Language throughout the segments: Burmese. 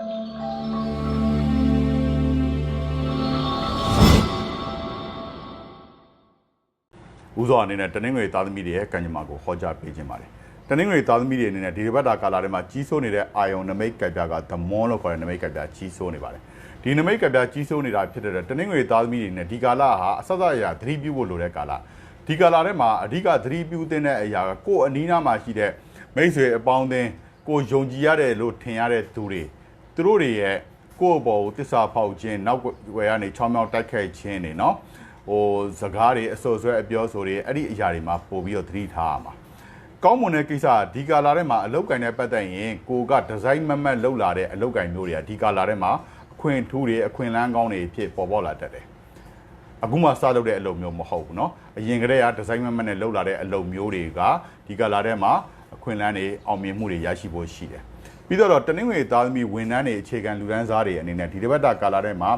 ဦးစောအနေနဲ့တနင်္ဂနွေသားသမီးတွေရဲ့ကံကြမ္မာကိုဟောကြားပေးခြင်းပါတယ်တနင်္ဂနွေသားသမီးတွေအနေနဲ့ဒီတစ်ပတ်တာကာလထဲမှာကြီးစိုးနေတဲ့အာယုံနမိတ်ကပ်ပြားကသမွန်လို့ခေါ်တဲ့နမိတ်ကပ်ပြားကြီးစိုးနေပါတယ်ဒီနမိတ်ကပ်ပြားကြီးစိုးနေတာဖြစ်တဲ့အတွက်တနင်္ဂနွေသားသမီးတွေနဲ့ဒီကာလဟာအဆက်အစအရာသတိပြုဖို့လိုတဲ့ကာလဒီကာလထဲမှာအဓိကသတိပြုသင့်တဲ့အရာကကိုယ်အနီးနားမှာရှိတဲ့မိတ်ဆွေအပေါင်းအသင်းကိုယ်ယုံကြည်ရတယ်လို့ထင်ရတဲ့သူတွေ သူတို့တွေရဲ့ကိုယ့်အပေါ်ကိုတစ္ဆာဖောက်ခြင်းနောက်ွယ်ကနေချောင်းမြောင်းတိုက်ခိုက်ခြင်းနေနော် ဟိုစကားတွေအစော်ဆွဲအပြောဆိုတွေအဲ့ဒီအရာတွေမှာပို့ပြီးတော့သတိထားရမှာကောင်းမွန်တဲ့ကိစ္စကဒီကာလာထဲမှာအလုတ်ကင်နဲ့ပတ်သက်ရင်ကိုကဒီဇိုင်းမမတ်လောက်လာတဲ့အလုတ်ကင်မျိုးတွေကဒီကာလာထဲမှာအခွင့်ထူးတွေအခွင့်လန်းကောင်းတွေဖြစ်ပေါ်ပေါ်လာတတ်တယ်အခုမှစလုပ်တဲ့အလုပ်မျိုးမဟုတ်ဘူးเนาะအရင်ကတည်းကဒီဇိုင်းမမတ်နဲ့လောက်လာတဲ့အလုပ်မျိုးတွေကဒီကာလာထဲမှာအခွင့်လန်းတွေအောင်မြင်မှုတွေရရှိဖို့ရှိတယ် ပြီးတော့တနင်္ဂနွေသားသမီးဝန်ထမ်းတွေအခြေခံလူဒန်းစားတွေအနေနဲ့ဒီတစ်ပတ်တာကာလာထဲမှာ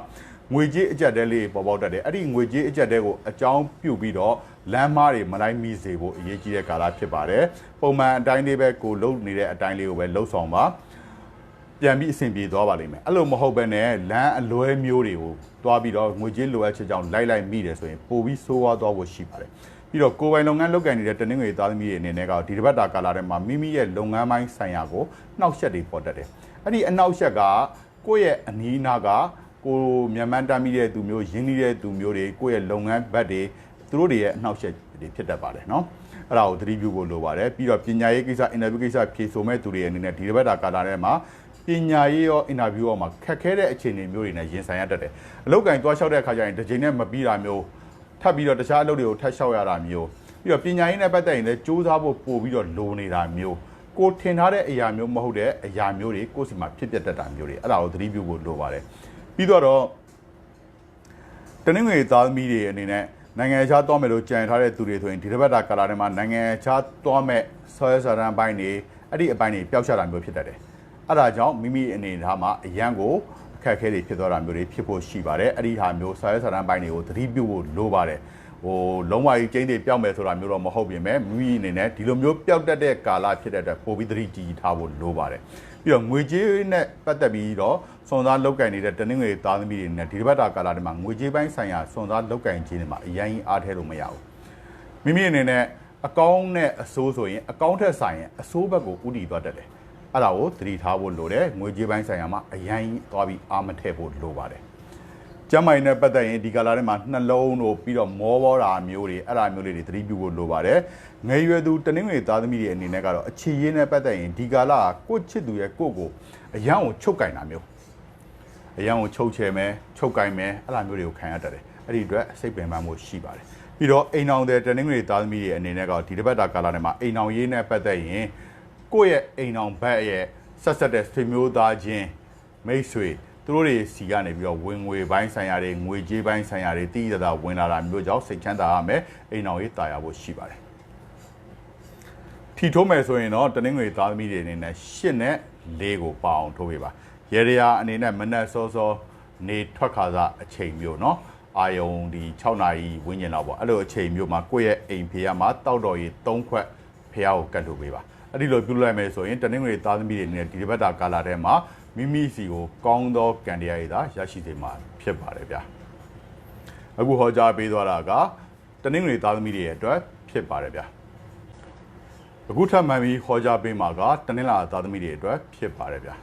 ငွေကြေးအကြက်တဲလေးပေါ်ပေါက်တတ်တယ်အဲ့ဒီငွေကြေးအကြက်တဲကိုအကြောင်းပြုပြီးတော့လမ်းမားတွေမလိုက်မိစေဖို့အရေးကြီးတဲ့ကာလဖြစ်ပါတယ်ပုံမှန်အတိုင်းလေးပဲကိုလုံနေတဲ့အတိုင်းလေးကိုပဲလှုပ်ဆောင်ပါပြန်ပြီးအဆင်ပြေသွားပါလိမ့်မယ်အဲ့လိုမဟုတ်ဘဲနဲ့လမ်းအလွဲမျိုးတွေကိုတွားပြီးတော့ငွေကြေးလိုအပ်ချက်ကြောင့်လိုက်လိုက်မိတယ်ဆိုရင်ပိုပြီးဆိုးဝါးသွားဖို့ရှိပါတယ် ပြီးတော့ကိုယ်ပိုင်လုပ်ငန်းလုပ်ကိုင်နေတဲ့တနင်္ဂနွေသားသမီးတွေအနေနဲ့ကဒီတစ်ပတ်တာကာလထဲမှာမိမိရဲ့လုပ်ငန်းပိုင်းဆိုင်ရာကိုနှောက်ယှက်တွေပေါ်တတ်တယ်အဲ့ဒီအနှောက်ယှက်ကကိုယ့်ရဲ့အနီးအနားကကိုမြန်မာတမ်းမိတဲ့သူမျိုးရင်းနှီးတဲ့သူမျိုးတွေကိုယ့်ရဲ့လုပ်ငန်းဘက်တွေသူတို့တွေရဲ့အနှောက်ယှက်တွေဖြစ်တတ်ပါတယ်နော်အဲ့ဒါကိုသတိပြုဖို့လိုပါတယ်ပြီးတော့ပညာရေးကိစ္စအင်တာဗျူးကိစ္စဖြေဆိုမဲ့သူတွေအနေနဲ့ဒီတစ်ပတ်တာကာလထဲမှာပညာရေးရောအင်တာဗျူးရောမှာခက်ခဲတဲ့အခြေအနေမျိုးတွေနဲ့ရင်ဆိုင်ရတတ်တယ်အလောက်ကင်သွားလျှောက်တဲ့အခါကျရင်တစ်ချိန်နဲ့မပြီးတာမျိုး ထပ်ပြီးတော့တခြားအလုပ်တွေကိုထပ်လျှောက်ရတာမျိုးပြီးတော့ပညာရေးနဲ့ပတ်သက်ရင်လည်းစူးစမ်းဖို့ပို့ပြီးတော့လိုနေတာမျိုးကိုထင်ထားတဲ့အရာမျိုးမဟုတ်တဲ့အရာမျိုးတွေကိုယ့်စီမှာဖြစ်ပျက်တတ်တာမျိုးတွေအဲ့ဒါကိုသတိပြုဖို့လိုပါတယ်ပြီးတော့တနင်္ဂနွေသားသမီးတွေအနေနဲ့နိုင်ငံခြားသွားမယ်လို့ကြံထားတဲ့သူတွေဆိုရင်ဒီတစ်ပတ်တာကာလာထဲမှာနိုင်ငံခြားသွားမဲ့ဆွဲစာတမ်းပိုင်းတွေအဲ့ဒီအပိုင်းတွေပျောက်ချတာမျိုးဖြစ်တတ်တယ်အဲ့ဒါကြောင့်မိမိအနေထားမှာအရန်ကို အခက်အခဲတွေဖြစ်သွားတာမျိုးတွေဖြစ်ဖို့ရှိပါတယ်အဲ့ဒီဟာမျိုးဆွဲစာတမ်းပိုင်းတွေကိုသတိပြုဖို့လိုပါတယ်ဟိုလုံးဝကြီးကျင်းတွေပျောက်မယ်ဆိုတာမျိုးတော့မဟုတ်ပြင်မဲ့မိမိအနေနဲ့ဒီလိုမျိုးပျောက်တတ်တဲ့ကာလဖြစ်တဲ့အတွက်ပိုပြီးသတိကြီးထားဖို့လိုပါတယ်ပြီးတော့ငွေကြေးနဲ့ပတ်သက်ပြီးတော့စွန်စားလောက်ကင်နေတဲ့တနင်္ဂနွေသားသမီးတွေနဲ့ဒီတစ်ပတ်တာကာလတွေမှာငွေကြေးပိုင်းဆိုင်ရာစွန်စားလောက်ကင်ခြင်းတွေမှာအရင်အားထဲလို့မရဘူးမိမိအနေနဲ့အကောင့်နဲ့အစိုးဆိုရင်အကောင့်ထက်ဆိုင်ရင်အစိုးဘက်ကိုဥတီသွားတတ်တယ် အဲ့ဒါကိုသတိထားဖို့လိုတယ်ငွေကြေးပိုင်းဆိုင်ရာမှာအရင်သွားပြီးအားမထည့်ဖို့လိုပါတယ်ကျမ်းမိုင်နဲ့ပတ်သက်ရင်ဒီကာလာထဲမှာနှလုံးတို့ပြီးတော့မောဘောတာမျိုးတွေအဲ့ဒါမျိုးလေးတွေသတိပြုဖို့လိုပါတယ်ငယ်ရွယ်သူတနင်္ဂနွေသားသမီးတွေအနေနဲ့ကတော့အခြေရေးနဲ့ပတ်သက်ရင်ဒီကာလာကကိုယ့်ချစ်သူရဲ့ကိုယ့်ကိုအရန်ကိုချုပ်ကင်တာမျိုးအရန်ကိုချုပ်ချယ်မယ်ချုပ်ကင်မယ်အဲ့ဒါမျိုးတွေကိုခံရတတ်တယ်အဲ့ဒီအတွက်စိတ်ပင်ပန်းမှုရှိပါတယ်ပြီးတော့အိမ်အောင်တဲ့တနင်္ဂနွေသားသမီးတွေအနေနဲ့ကဒီတစ်ပတ်တာကာလာထဲမှာအိမ်အောင်ရေးနဲ့ပတ်သက်ရင် ကိုယ့်ရဲ့အိမ်အောင်ဘက်ရဲ့ဆက်ဆက်တဲ့ဆွေမျိုးသားချင်းမိတ်ဆွေသူတို့တွေစီကနေပြီးတော့ဝင်ငွေပိုင်းဆိုင်ရာတွေငွေကြေးပိုင်းဆိုင်ရာတွေတည်ရတာဝင်လာတာမျိုးကြောင့်စိတ်ချမ်းသာရမယ်အိမ်အောင်ရေးတာယာဖို့ရှိပါတယ်ထီထိုးမယ်ဆိုရင်တော့တနင်္ဂနွေသားသမီးတွေအနေနဲ့ရှစ်နဲ့လေးကိုပအောင်ထိုးပေးပါရေရရာအနေနဲ့မနက်စောစောနေထွက်ခါစားအချိန်မျိုးเนาะအာယုံဒီ6နာရီဝန်းကျင်လောက်ပေါ့အဲ့လိုအချိန်မျိုးမှာကိုယ့်ရဲ့အိမ်ဖေးရမှာတောက်တော်ရီ3ခွက်ဖះကိုကတ်ထုတ်ပေးပါ အဲ့ဒီလိုပြုလိုက်မယ်ဆိုရင်တနင်္ဂနွေသားသမီးတွေနဲ့ဒီတစ်ပတ်တာကာလာထဲမှာမိမိစီကိုကောင်းသောကံတရားရည်သာရရှိစေမှာဖြစ်ပါတယ်ဗျာအခုဟောကြားပေးသွားတာကတနင်္ဂနွေသားသမီးတွေရဲ့အတွက်ဖြစ်ပါတယ်ဗျာအခုထပ်မှန်ပြီးဟောကြားပေးမှာကတနင်္လာသားသမီးတွေအတွက်ဖြစ်ပါတယ်ဗျာ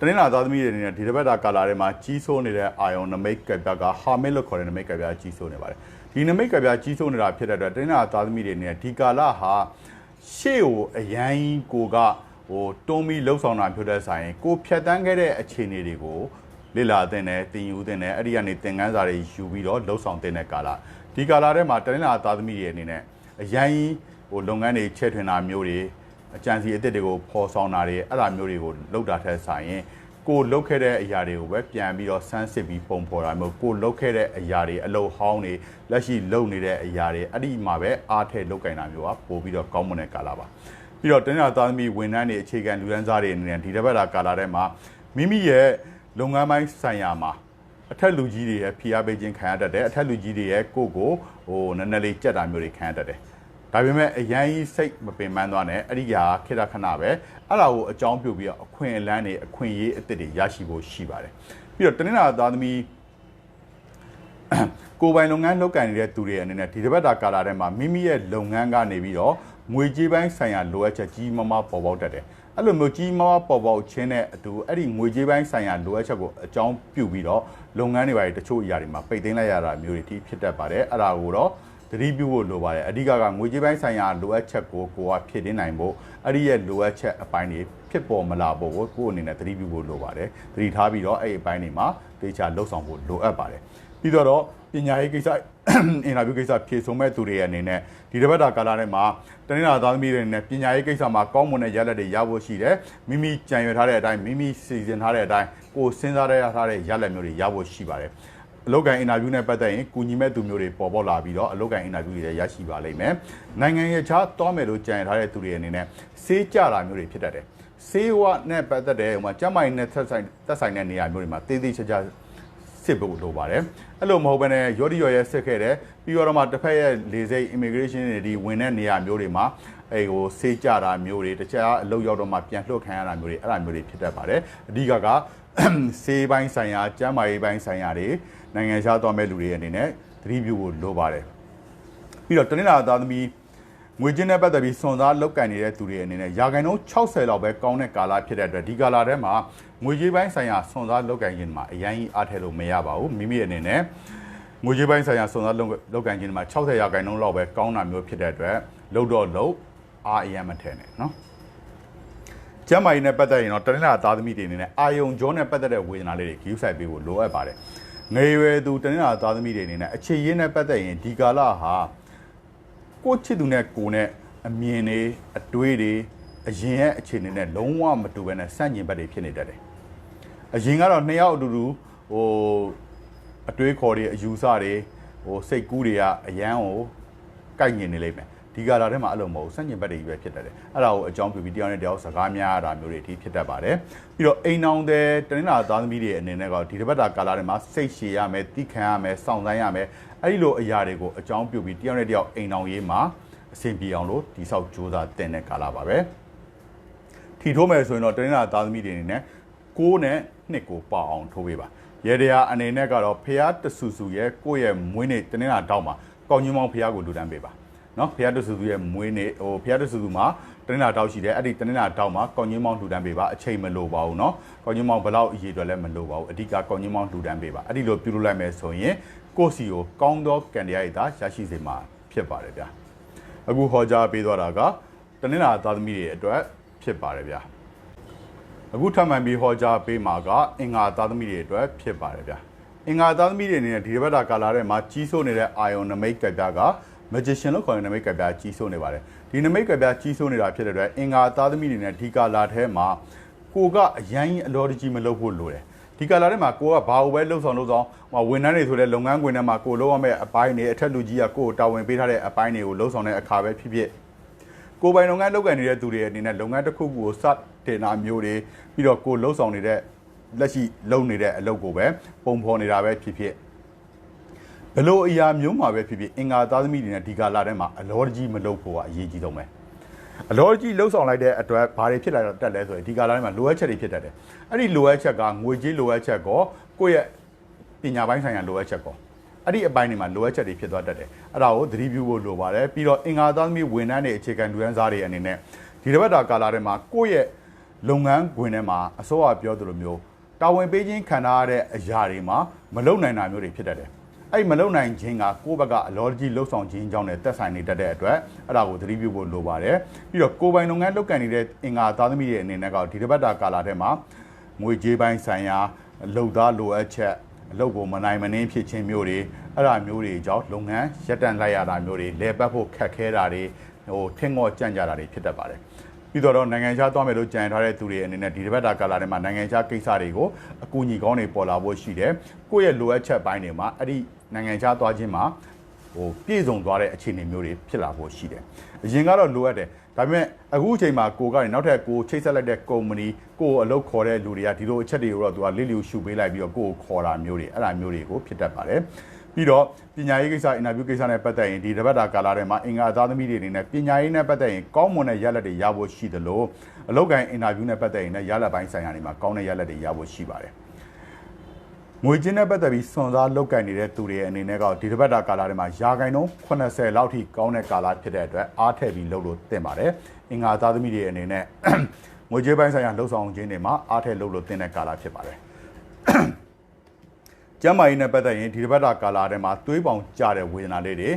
တနင်္လာသားသမီးတွေအနေနဲ့ဒီတစ်ပတ်တာကာလာထဲမှာကြီးစိုးနေတဲ့အာယုံနမိတ်ကပ်ပြကဟာမစ်လို့ခေါ်တဲ့နမိတ်ကပ်ပြကြီးစိုးနေပါတယ်ဒီနမိတ်ကပ်ပြကြီးစိုးနေတာဖြစ်တဲ့အတွက်တနင်္လာသားသမီးတွေအနေနဲ့ဒီကာလဟာ ရှေ့ကိုအရန်ကိုကဟိုတွန်းပြီးလှုပ်ဆောင်တာဖြစ်တဲ့ဆိုင်ကိုဖြတ်တန်းခဲ့တဲ့အခြေအနေတွေကိုလေ့လာသင်တယ်သင်ယူသင်တယ်အဲ့ဒီကနေသင်ခန်းစာတွေယူပြီးတော့လှုပ်ဆောင်သင်တဲ့ကာလဒီကာလထဲမှာတနင်္လာသားသမီးတွေအနေနဲ့အရန်ဟိုလုပ်ငန်းတွေချဲ့ထွင်တာမျိုးတွေအကြံစီအစ်စ်တွေကိုဖော်ဆောင်တာတွေအဲ့ဒါမျိုးတွေကိုလုပ်တာထက်ဆိုင်ရင် ကိုလုတ်ခဲ့တဲ့အရာတွေကိုပဲပြန်ပြီးတော့ဆန်းစစ်ပြီးပုံဖော်တာမျိုးကိုလုတ်ခဲ့တဲ့အရာတွေအလုတ်ဟောင်းတွေလက်ရှိလုတ်နေတဲ့အရာတွေအဲ့ဒီမှာပဲအားထည့်လုတ်ကင်တာမျိုးကပို့ပြီးတော့ကောင်းမွန်တဲ့ကာလပါပြီးတော့တင်းရသားသမီးဝန်ထမ်းတွေအခြေခံလူရန်စားတွေအနေနဲ့ဒီတစ်ပတ်တာကာလထဲမှာမိမိရဲ့လုပ်ငန်းပိုင်းဆိုင်ရာမှာအထက်လူကြီးတွေရဲ့ဖိအားပေးခြင်းခံရတတ်တယ်အထက်လူကြီးတွေရဲ့ကိုယ့်ကိုဟိုနည်းနည်းလေးကြက်တာမျိုးတွေခံရတတ်တယ် ဒါပေမဲ့အရန်ကြီးစိတ်မပင်ပန်းသွားနဲ့အဲ့ဒီဟာခေတ္တခဏပဲအဲ့ဒါကိုအကြောင်းပြုပြီးတော့အခွင့်အလန်းတွေအခွင့်အရေးအသစ်တွေရရှိဖို့ရှိပါတယ်ပြီးတော့တနင်္လာသားသမီးကိုယ်ပိုင်လုပ်ငန်းလုပ်ကိုင်နေတဲ့သူတွေအနေနဲ့ဒီတစ်ပတ်တာကာလထဲမှာမိမိရဲ့လုပ်ငန်းကနေပြီးတော့ငွေကြေးပိုင်းဆိုင်ရာလိုအပ်ချက်ကြီးမားမားပေါ်ပေါက်တတ်တယ်အဲ့လိုမျိုးကြီးမားမားပေါ်ပေါက်ခြင်းနဲ့အတူအဲ့ဒီငွေကြေးပိုင်းဆိုင်ရာလိုအပ်ချက်ကိုအကြောင်းပြုပြီးတော့လုပ်ငန်းတွေပိုင်းတချို့အရာတွေမှာပိတ်သိမ်းလိုက်ရတာမျိုးတွေထိဖြစ်တတ်ပါတယ်အဲ့ဒါကိုတော့ သတိပြုဖို့လိုပါတယ်အဓိကကငွေကြေးပိုင်းဆိုင်ရာလိုအပ်ချက်ကိုကိုကဖြည့်တင်းနိုင်ဖို့အဲ့ဒီရဲ့လိုအပ်ချက်အပိုင်းတွေဖြစ်ပေါ်မလာဖို့ကိုကိုယ်အနေနဲ့သတိပြုဖို့လိုပါတယ်သတိထားပြီးတော့အဲ့ဒီအပိုင်းတွေမှာတေချာလှုပ်ဆောင်ဖို့လိုအပ်ပါတယ်ပြီးတော့ပညာရေးကိစ္စအင်တာဗျူးကိစ္စဖြည့်ဆုံးမဲ့သူတွေရဲ့အနေနဲ့ဒီတစ်ပတ်တာကာလထဲမှာတနင်္လာသားသမီးတွေနဲ့ပညာရေးကိစ္စမှာကောင်းမွန်တဲ့ရလဒ်တွေရဖို့ရှိတယ်မိမိကြံရွယ်ထားတဲ့အတိုင်းမိမိစီစဉ်ထားတဲ့အတိုင်းကိုယ်စဉ်းစားရထားတဲ့ရလဒ်မျိုးတွေရဖို့ရှိပါတယ် အလုပ်ကိုင်အင်တာဗျူးနဲ့ပတ်သက်ရင်ကူညီမဲ့သူမျိုးတွေပေါ်ပေါက်လာပြီးတော့အလုပ်ကိုင်အင်တာဗျူးတွေလည်းရရှိပါလိမ့်မယ်နိုင်ငံရဲ့ခြားတောမယ်လို့ကြံရထားတဲ့သူတွေအနေနဲ့စေးကြတာမျိုးတွေဖြစ်တတ်တယ်စေးဝနဲ့ပတ်သက်တဲ့ဟိုမှာကျမကြီးနဲ့သက်ဆိုင်သက်ဆိုင်တဲ့နေရာမျိုးတွေမှာတေးသေးချာချာစစ်ဖို့လိုပါတယ်အဲ့လိုမဟုတ်ဘဲနဲ့ရော်ဒီရော်ရဲစစ်ခဲ့တယ်ပြီးတော့မှတစ်ဖက်ရဲ့လေစိတ် immigration တွေဒီဝင်တဲ့နေရာမျိုးတွေမှာအဲဟိုစေးကြတာမျိုးတွေတခြားအလုပ်ရောက်တော့မှပြန်လှုပ်ခံရတာမျိုးတွေအဲ့ဒါမျိုးတွေဖြစ်တတ်ပါတယ်အဓိကကစေးပိုင်းဆိုင်ရာကျမ်းမာရေးပိုင်းဆိုင်ရာတွေ နိုင်ငံခြားသွားမဲ့လူတွေအနေနဲ့သတိပြုဖို့လိုပါတယ်ပြီးတော့တနင်္လာသားသမီးငွေချင်းနဲ့ပတ်သက်ပြီးစွန်စားလောက်ကင်နေတဲ့သူတွေအနေနဲ့ရာခိုင်နှုန်း60လောက်ပဲကောင်းတဲ့ကာလဖြစ်တဲ့အတွက်ဒီကာလထဲမှာငွေကြေးပိုင်းဆိုင်ရာစွန်စားလောက်ကင်ခြင်းမှာအရင်ကြီးအားထည့်လို့မရပါဘူးမိမိအနေနဲ့ငွေကြေးပိုင်းဆိုင်ရာစွန်စားလောက်ကင်ခြင်းမှာ60ရာခိုင်နှုန်းလောက်ပဲကောင်းတာမျိုးဖြစ်တဲ့အတွက်လုံတော့လုံအားအရင်မထည့်နဲ့နော်ကျမ်းမာရေးနဲ့ပတ်သက်ရင်တော့တနင်္လာသားသမီးတွေအနေနဲ့အာယုံကြောနဲ့ပတ်သက်တဲ့ဝေဒနာလေးတွေဂရုစိုက်ပေးဖို့လိုအပ်ပါတယ် ငယ်ရွယ်သူတနင်္လာသားသမီးတွေအနေနဲ့အခြေရင်းနဲ့ပတ်သက်ရင်ဒီကာလဟာကိုချစ်သူနဲ့ကိုနဲ့အမြင်တွေအတွေးတွေအရင်ရဲ့အခြေအနေနဲ့လုံးဝမတူဘဲနဲ့စန့်ကျင်ဘက်တွေဖြစ်နေတတ်တယ်။အရင်ကတော့နှစ်ယောက်အတူတူဟိုအတွေးခေါ်တွေအယူဆတွေဟိုစိတ်ကူးတွေကအရန်ကိုကိုက်ညင်နေလိမ့်မယ်။ ဒီကာလာထဲမှာအဲ့လိုမဟုတ်စန့်ကျင်ဘက်တွေကြီးပဲဖြစ်တတ်တယ်။အဲ့ဒါကိုအကြောင်းပြုပြီးတရားနဲ့တရားစကားများရတာမျိုးတွေအထိဖြစ်တတ်ပါတယ်။ပြီးတော့အိမ်အောင်တဲ့တနင်္လာသားသမီးတွေအနေနဲ့ကဒီတစ်ပတ်တာကာလာထဲမှာစိတ်ရှည်ရမယ်၊တိခံရမယ်၊စောင့်ဆိုင်ရမယ်။အဲ့ဒီလိုအရာတွေကိုအကြောင်းပြုပြီးတရားနဲ့တရားအိမ်အောင်ရေးမှာအဆင်ပြေအောင်လို့တိဆောက်ကြိုးစားတင်တဲ့ကာလပါပဲထီထိုးမယ်ဆိုရင်တော့တနင်္လာသားသမီးတွေအနေနဲ့ကိုးနဲ့နှစ်ကိုပေါအောင်ထိုးပေးပါရေတရားအနေနဲ့ကတော့ဖះတဆူဆူရဲ့ကိုယ့်ရဲ့မွေးနေ့တနင်္လာတောက်မှာကောင်းကြီးမောင်ဖះကိုလူတန်းပေးပါ နော်ဖះတဆူဆူရဲ့မွေးနေ့ဟိုဖះတဆူဆူမှာတနင်္လာတောက်ရှိတယ်အဲ့ဒီတနင်္လာတောက်မှာကောင်းကြီးမောင်လူတန်းပေးပါအချိန်မလိုပါဘူးနော်ကောင်းကြီးမောင်ဘယ်လောက်အရေးအတွက်လဲမလိုပါဘူးအဓိကကောင်းကြီးမောင်လူတန်းပေးပါအဲ့ဒီလိုပြုလုပ်လိုက်မယ်ဆိုရင်ကိုယ့်စီကိုကောင်းသောကံတရားရည်သာရရှိစေမှာဖြစ်ပါတယ်ဗျာအခုဟောကြားပေးသွားတာကတနင်္လာသားသမီးတွေအတွက်ဖြစ်ပါတယ်ဗျာအခုထပ်မံပြီးဟောကြားပေးမှာကအင်္ဂါသားသမီးတွေအတွက်ဖြစ်ပါတယ်ဗျာအင်္ဂါသားသမီးတွေအနေနဲ့ဒီတစ်ပတ်တာကာလာထဲမှာကြီးစိုးနေတဲ့အာယုံနမိတ်ကပြက magician လို့ခေါ်တဲ့နမိတ်ကပြကြီးစိုးနေပါတယ်ဒီနမိတ်ကပြကြီးစိုးနေတာဖြစ်တဲ့အတွက်အင်္ဂါသားသမီးတွေနဲ့ဒီကာလာထဲမှာကိုကအရင်အလောတကြီးမလုပ်ဖို့လိုတယ်ဒီကာလာထဲမှာကိုကဘာလို့ပဲလှုပ်ဆောင်လှုပ်ဆောင်ဟိုဝန်ထမ်းတွေဆိုတဲ့လုပ်ငန်းခွင်ထဲမှာကိုလုပ်ရမယ့်အပိုင်းတွေအထက်လူကြီးကကိုကိုတာဝန်ပေးထားတဲ့အပိုင်းတွေကိုလှုပ်ဆောင်တဲ့အခါပဲဖြစ်ဖြစ်ကိုပိုင်လုပ်ငန်းလုပ်ကိုင်နေတဲ့သူတွေအနေနဲ့လုပ်ငန်းတစ်ခုခုကိုစတင်တာမျိုးတွေပြီးတော့ကိုလှုပ်ဆောင်နေတဲ့လက်ရှိလုပ်နေတဲ့အလုပ်ကိုပဲပုံဖော်နေတာပဲဖြစ်ဖြစ် ဘလို့အရာမျိုးမှာပဲဖြစ်ဖြစ်အင်္ဂါသားသမီးတွေနဲ့ဒီကာလာထဲမှာအလောတကြီးမလုပ်ဖို့ကအရေးကြီးဆုံးပဲအလောကြီးလှုပ်ဆောင်လိုက်တဲ့အတွက်ဘာတွေဖြစ်လာတော့တက်လဲဆိုရင်ဒီကာလာထဲမှာလိုအပ်ချက်တွေဖြစ်တတ်တယ်အဲ့ဒီလိုအပ်ချက်ကငွေကြေးလိုအပ်ချက်ကောကိုယ့်ရဲ့ပညာပိုင်းဆိုင်ရာလိုအပ်ချက်ကောအဲ့ဒီအပိုင်းတွေမှာလိုအပ်ချက်တွေဖြစ်သွားတတ်တယ်အဲ့ဒါကိုသတိပြုဖို့လိုပါတယ်ပြီးတော့အင်္ဂါသားသမီးဝန်ထမ်းတွေအခြေခံလူရန်စားတွေအနေနဲ့ဒီတစ်ပတ်တာကာလာထဲမှာကိုယ့်ရဲ့လုပ်ငန်းခွင်ထဲမှာအစိုးရပြောသလိုမျိုးတာဝန်ပေးခြင်းခံထားရတဲ့အရာတွေမှာမလုံနိုင်တာမျိုးတွေဖြစ်တတ်တယ် အဲ့မလုံနိုင်ခြင်းကကိုယ့်ဘက်ကအလောကြီးလှုပ်ဆောင်ခြင်းကြောင့်လည်းတက်ဆိုင်နေတတ်တဲ့အတွက်အဲ့ဒါကိုသတိပြုဖို့လိုပါတယ်ပြီးတော့ကိုယ်ပိုင်လုပ်ငန်းလုပ်ကိုင်နေတဲ့အင်္ဂါသားသမီးတွေအနေနဲ့ကဒီတစ်ပတ်တာကာလာထဲမှာငွေကြေးပိုင်းဆိုင်ရာလှုပ်သားလိုအပ်ချက်အလုပ်ကိုမနိုင်မနှင်းဖြစ်ခြင်းမျိုးတွေအဲ့ဒါမျိုးတွေကြောင့်လုပ်ငန်းရပ်တန့်လိုက်ရတာမျိုးတွေလဲပတ်ဖို့ခက်ခဲတာတွေဟိုထင်ငေါ်ကြံ့ကြတာတွေဖြစ်တတ်ပါတယ် ပြီးတော့နိုင်ငံခြားသွားမယ်လို့ကြံထားတဲ့သူတွေအနေနဲ့ဒီတစ်ပတ်တာကာလာထဲမှာနိုင်ငံခြားကိစ္စတွေကိုအကူအညီကောင်းတွေပေါ်လာဖို့ရှိတယ်ကိုယ့်ရဲ့လိုအပ်ချက်ပိုင်းတွေမှာအဲ့ဒီနိုင်ငံခြားသွားခြင်းမှာဟိုပြည့်စုံသွားတဲ့အခြေအနေမျိုးတွေဖြစ်လာဖို့ရှိတယ်။အရင်ကတော့လိုအပ်တယ်။ဒါပေမဲ့အခုအချိန်မှာကိုကနေနောက်ထပ်ကိုချိတ်ဆက်လိုက်တဲ့ကုမ္ပဏီကိုအလုပ်ခေါ်တဲ့လူတွေကဒီလိုအချက်တွေကိုတော့သူကလစ်လျူရှုပေးလိုက်ပြီးတော့ကိုကိုခေါ်တာမျိုးတွေအဲ့ဒါမျိုးတွေကိုဖြစ်တတ်ပါတယ်။ ပြီးပြီးတော့ပညာရေးကိစ္စအင်တာဗျူးကိစ္စနဲ့ပတ်သက်ရင်ဒီတပတ်တာကာလထဲမှာအင်္ဂါအသားသမီးတွေအနေနဲ့ပညာရေးနဲ့ပတ်သက်ရင်ကောင်းမွန်တဲ့ရလဒ်တွေရဖို့ရှိသလိုအလောက်ကန်အင်တာဗျူးနဲ့ပတ်သက်ရင်လည်းရလဒ်ပိုင်းဆိုင်ရာတွေမှာကောင်းတဲ့ရလဒ်တွေရဖို့ရှိပါတယ်ငွေချင်းနဲ့ပတ်သက်ပြီးစွန်စားလောက်ကန်နေတဲ့သူတွေရဲ့အနေနဲ့ကဒီတပတ်တာကာလထဲမှာယာကိုင်နှုန်း80လောက်ထိကောင်းတဲ့ကာလဖြစ်တဲ့အတွက်အားထည့်ပြီးလုပ်လို့တင်ပါတယ်အင်္ဂါသားသမီးတွေအနေနဲ့ငွေကြေးပိုင်းဆိုင်ရာလှုပ်ဆောင်ခြင်းတွေမှာအားထည့်လုပ်လို့တင်တဲ့ကာလဖြစ်ပါတယ် ကျမ်းမာရေးနဲ့ပတ်သက်ရင်ဒီတစ်ပတ်တာကာလာထဲမှာသွေးပေါင်ကျတဲ့ဝေဒနာလေးတွေ